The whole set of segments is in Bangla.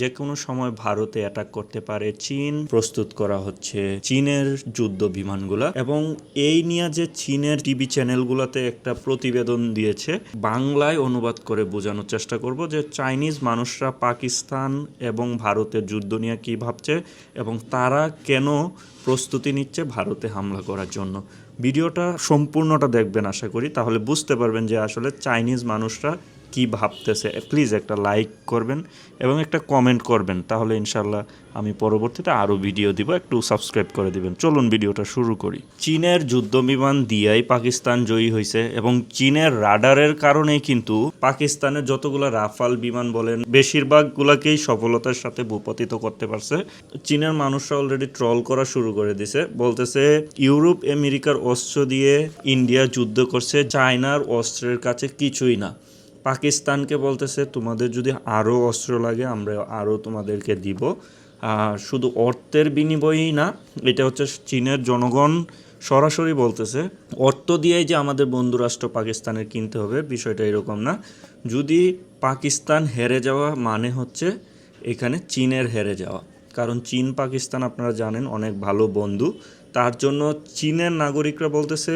যে কোনো সময় ভারতে অ্যাটাক করতে পারে চীন, প্রস্তুত করা হচ্ছে চীনের যুদ্ধ বিমানগুলা এবং এই নিয়ে যে চীনের টিভি চ্যানেলগুলোতে একটা প্রতিবেদন দিয়েছে, বাংলায় অনুবাদ করে বোঝানোর চেষ্টা করব যে চাইনিজ মানুষরা পাকিস্তান এবং ভারতের যুদ্ধ নিয়ে কী ভাবছে এবং তারা কেন প্রস্তুতি নিচ্ছে ভারতে হামলা করার জন্য। ভিডিওটা সম্পূর্ণটা দেখবেন আশা করি, তাহলে বুঝতে পারবেন যে আসলে চাইনিজ মানুষরা কি ভাবতেছে প্লিজ একটা লাইক করবেন এবং একটা কমেন্ট করবেন, তাহলে ইনশাল্লাহ আমি পরবর্তীতে আরও ভিডিও দিব, একটু সাবস্ক্রাইব করে দিবেন। চলুন ভিডিওটা শুরু করি। চীনের যুদ্ধ বিমান দিয়াই পাকিস্তান জয়ী হয়েছে এবং চীনের রাডারের কারণেই কিন্তু পাকিস্তানের যতগুলো রাফাল বিমান বলেন, বেশিরভাগগুলোকেই সফলতার সাথে ভূপতিত করতে পারছে। চীনের মানুষরা অলরেডি ট্রল করা শুরু করে দিছে, বলতেছে ইউরোপ, আমেরিকার অস্ত্র দিয়ে ইন্ডিয়া যুদ্ধ করছে, চায়নার অস্ত্রের কাছে কিছুই না। পাকিস্তানকে বলতেছে, তোমাদের যদি আরও অস্ত্র লাগে, আমরা আরও তোমাদেরকে দিব। শুধু অর্থের বিনিময়েই না, এটা হচ্ছে চীনের জনগণ সরাসরি বলতেছে, অর্থ দিয়েই যে আমাদের বন্ধুরাষ্ট্র পাকিস্তানের কিনতে হবে, বিষয়টা এরকম না। যদি পাকিস্তান হেরে যাওয়া মানে হচ্ছে এখানে চীনের হেরে যাওয়া। কারণ চীন, পাকিস্তান আপনারা জানেন, অনেক ভালো বন্ধু। তার জন্য চীনের নাগরিকরা বলতেছে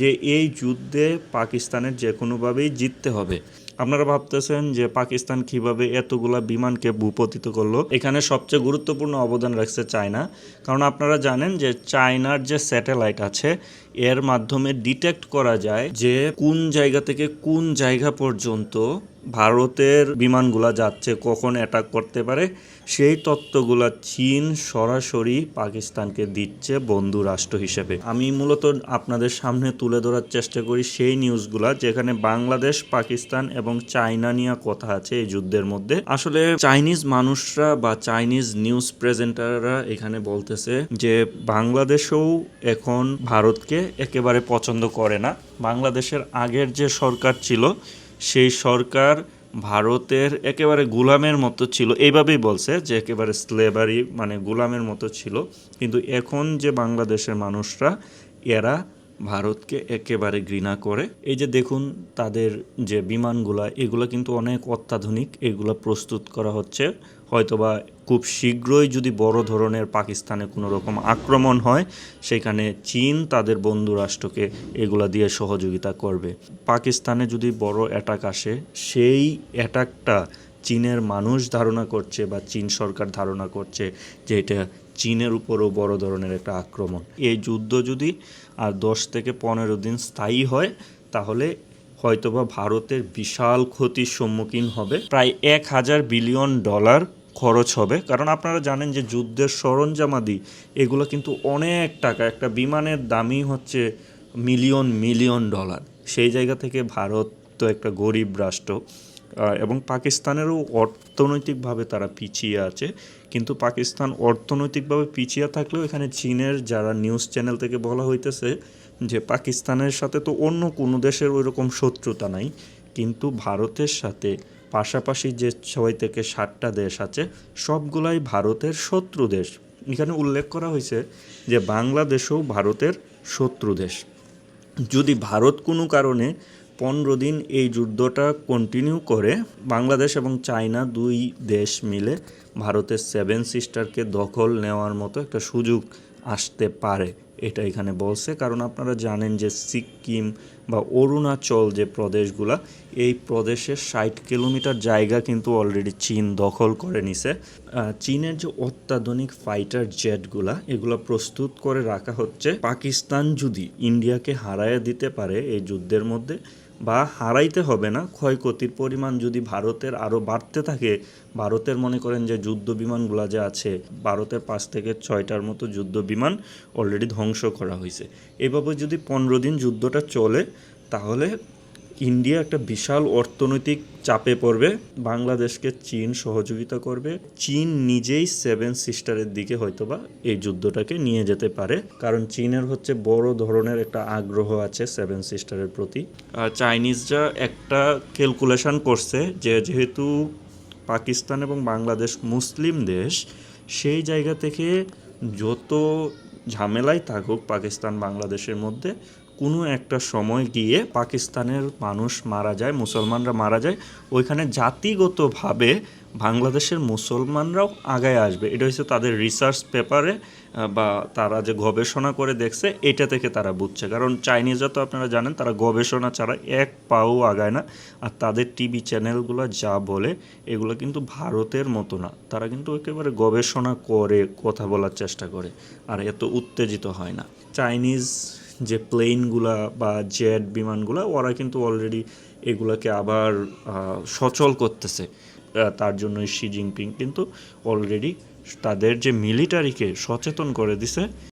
যে, এই যুদ্ধে পাকিস্তানের যে কোনোভাবেই জিততে হবে। আপনারা ভাবতেছেন যে পাকিস্তান কীভাবে এতগুলা বিমানকে ভূপতিত করল? এখানে সবচেয়ে গুরুত্বপূর্ণ অবদান রাখছে চায়না। কারণ আপনারা জানেন যে চায়নার যে স্যাটেলাইট আছে, এর মাধ্যমে ডিটেক্ট করা যায় যে কোন জায়গা থেকে কোন জায়গা পর্যন্ত ভারতের বিমানগুলা যাচ্ছে, কখন অ্যাটাক করতে পারে, সেই তত্ত্বগুলা চীন সরাসরি পাকিস্তানকে দিচ্ছে বন্ধু রাষ্ট্র হিসেবে। আমি মূলত আপনাদের সামনে তুলে ধরার চেষ্টা করি সেই নিউজগুলা যেখানে বাংলাদেশ, পাকিস্তান এবং চায়না নিয়ে কথা আছে এই যুদ্ধের মধ্যে। আসলে চাইনিজ মানুষরা বা চাইনিজ নিউজ প্রেজেন্টাররা এখানে বলতেছে যে, বাংলাদেশেও এখন ভারতকে একেবারে পছন্দ করে না। বাংলাদেশের আগের যে সরকার ছিল সেই সরকার ভারতের একেবারে গুলামের মতো ছিল। এইভাবেই বলছে যে একেবারে স্লেভারি মানে গুলামের মতো ছিল। কিন্তু এখন যে বাংলাদেশের মানুষরা, এরা ভারতকে একেবারে ঘৃণা করে। এই যে দেখুন তাদের যে বিমানগুলা, এগুলো কিন্তু অনেক অত্যাধুনিক। এগুলো প্রস্তুত করা হচ্ছে। হয়তোবা খুব শীঘ্রই যদি বড় ধরনের পাকিস্তানে কোনো রকম আক্রমণ হয়, সেখানে চীন তাদের বন্ধু রাষ্ট্রকে এগুলা দিয়ে সহযোগিতা করবে। পাকিস্তানে যদি বড় অ্যাটাক আসে, সেই অ্যাটাকটা চীনের মানুষ ধারণা করছে বা চীন সরকার ধারণা করছে যে এটা চীনের উপরও বড় ধরনের একটা আক্রমণ। এই যুদ্ধ যদি আর দশ থেকে পনেরো দিন স্থায়ী হয়, তাহলে হয়তোবা ভারতের বিশাল ক্ষতির সম্মুখীন হবে। প্রায় এক হাজার বিলিয়ন ডলার খরচ হবে। কারণ আপনারা জানেন যে যুদ্ধের সরঞ্জামাদি, এগুলো কিন্তু অনেক টাকা। একটা বিমানের দামই হচ্ছে মিলিয়ন মিলিয়ন ডলার। সেই জায়গা থেকে ভারত তো একটা গরিব রাষ্ট্র। এবং পাকিস্তানেরও অর্থনৈতিকভাবে তারা পিছিয়ে আছে। কিন্তু পাকিস্তান অর্থনৈতিকভাবে পিছিয়ে থাকলেও এখানে চীনের যারা নিউজ চ্যানেল থেকে বলা হইতেছে যে পাকিস্তানের সাথে তো অন্য কোনো দেশের ওই রকম শত্রুতা নাই। কিন্তু ভারতের সাথে পাশাপাশি যে ছয় থেকে সাতটা দেশ আছে, সবগুলাই ভারতের শত্রু দেশ। এখানে উল্লেখ করা হয়েছে যে বাংলাদেশও ভারতের শত্রু দেশ। যদি ভারত কোনো কারণে পনেরো দিন এই যুদ্ধটা কন্টিনিউ করে, বাংলাদেশ এবং চায়না দুই দেশ মিলে ভারতের সেভেন সিস্টারকে দখল নেওয়ার মতো একটা সুযোগ আসতে পারে। এটা এখানে বলছে। কারণ আপনারা জানেন যে সিকিম বা অরুণাচল যে প্রদেশগুলা, এই প্রদেশের ষাট কিলোমিটার জায়গা কিন্তু অলরেডি চীন দখল করে নিছে। চীনের যে অত্যাধুনিক ফাইটার জেটগুলা এগুলো প্রস্তুত করে রাখা হচ্ছে। পাকিস্তান যদি ইন্ডিয়াকে হারায় দিতে পারে এই যুদ্ধের মধ্যে বা হারাইতে হবে না। ক্ষয়ক্ষতির পরিমাণ যদি ভারতের আরও বাড়তে থাকে, ভারতের মনে করেন যে যুদ্ধ বিমানগুলা যে আছে, ভারতের পাঁচ থেকে ছয়টার মতো যুদ্ধ বিমান অলরেডি ধ্বংস করা হয়েছে। এভাবে যদি পনেরো দিন যুদ্ধটা চলে, তাহলে ইন্ডিয়া একটা বিশাল অর্থনৈতিক চাপে পড়বে, বাংলাদেশকে চীন সহযোগিতা করবে। চীন নিজেই সেভেন সিস্টারের দিকে হয়তোবা এই যুদ্ধটাকে নিয়ে যেতে পারে, কারণ চীনের হচ্ছে বড় ধরনের একটা আগ্রহ আছে সেভেন সিস্টারের প্রতি। আর চাইনিজরা একটা ক্যালকুলেশন করছে যে যেহেতু পাকিস্তান এবং বাংলাদেশ মুসলিম দেশ, সেই জায়গা থেকে যত ঝামেলাই থাকুক পাকিস্তান বাংলাদেশের মধ্যে কোনো একটা সময় গিয়ে পাকিস্তানের মানুষ মারা যায়, মুসলমানরা মারা যায়, ওইখানে জাতিগতভাবে বাংলাদেশের মুসলমানরাও আগায় আসবে। এটা হচ্ছে তাদের রিসার্চ পেপারে বা তারা যে গবেষণা করে দেখছে, এটা থেকে তারা বুঝছে। কারণ চাইনিজরা তো আপনারা জানেন, তারা গবেষণা ছাড়া এক পাও আগায় না। আর তাদের টিভি চ্যানেলগুলো যা বলে, এগুলো কিন্তু ভারতের মতো না। তারা কিন্তু একেবারে গবেষণা করে, কথা বলার চেষ্টা করে, আর এত উত্তেজিত হয় না। চাইনিজ যে প্লেনগুলা বা জেট বিমানগুলা, ওরা কিন্তু অলরেডি এগুলাকে আবার সচল করতেছে। তার জন্য শি জিনপিং কিন্তু অলরেডি তাদের যে মিলিটারিকে সচেতন করে দিছে।